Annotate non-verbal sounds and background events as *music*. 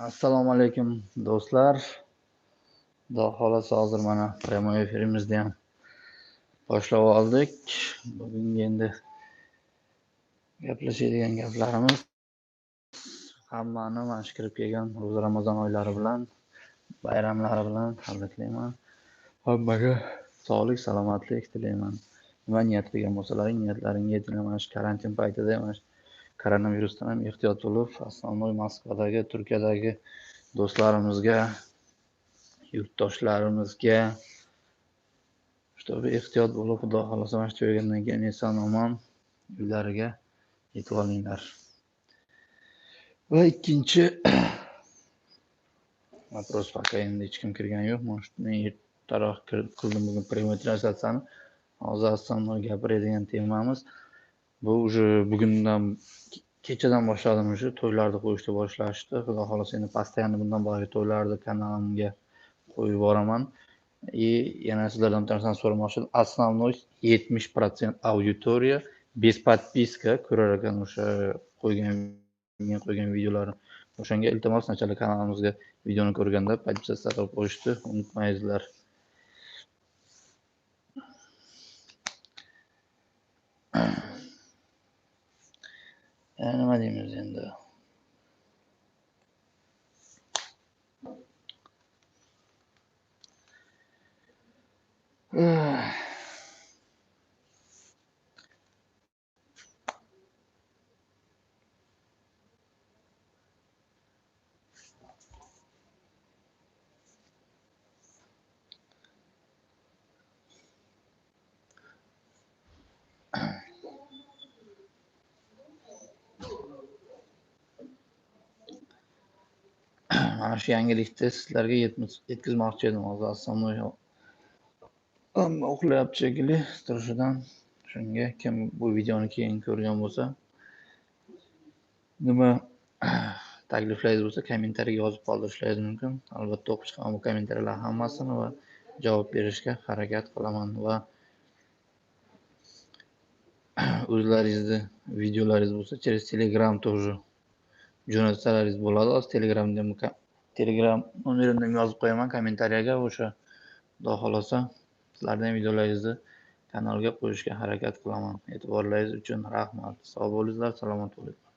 Assalomu alaykum do'stlar. Xudo xohlasa hozir mana prямой efirimizni ham boshlab oldik. Bugungi endi gaplashadigan gaplarimiz hammani mana shu kirib kelgan ro'za Ramazon oylari bilan, bayramlari bilan tabriklayman. Hammaga sog'lik, salomatlik tilayman. Nima niyat qilgan bo'lsalaring, niyatlaringga yetinglar. Mana shu karantin paytida mana shu koronavirusdan ham ehtiyot bo'lib основной moskvadagi turkiyadagi do'stlarimizga yurtdoshlarimizga чтобы ehtiyot bo'lib xudo xohlasa mana shu tugagandan keyin eson omon uylariga yetib olinglar. Va ikkinchi *clears throat* вопрос пока endi hech kim kirgani yo'q. Может men ertaroq qildim bugun прямой translyatsiyani hozir основной gapiradigan temamiz. Bu уже bugundan kechadan boshladim уже to'ylarni qo'yishni boshlashdi. Xudo xohlasa endi постоянно bundan boyagi to'ylarni kanalimga qo'yib boraman и yana sizlardan bitta narsani so'ramoqchi edim основной yetmish protsent auditoriya без подписка ko'rar ekan o'sha qo'ygan men qo'ygan videolarim. O'shanga iltimos nachala kanalimizga videoni ko'rganda подписаться qilib qo'yishni unutmaysizlar nima deymiz endi mana shu yangilikni sizlarga yetkazmoqchi edim hozir основной hamma uxlayapti shekilli turishidan shunga kim bu videoni keyin ko'rgan bo'lsa nima *clears throat* takliflaringiz bo'lsa kommentariy yozib qoldirishlaringiz mumkin albatta o'qib chiqaman bu kommentariyalar hammasini va *clears throat* javob berishga harakat qilaman va. O'zlaringizni videolaringiz bo'lsa через telegram тоже jo'natsalaringiz bo'ladi hozir telegramda telegram nomerimni yozib qo'yaman kommentariyaga o'sha xudo xohlasa sizlarni ham videolaringizni kanalga qo'yishga harakat qilaman. E'tiborlaringiz uchun rahmat. Sog' bo'linglar salomat bo'linglar.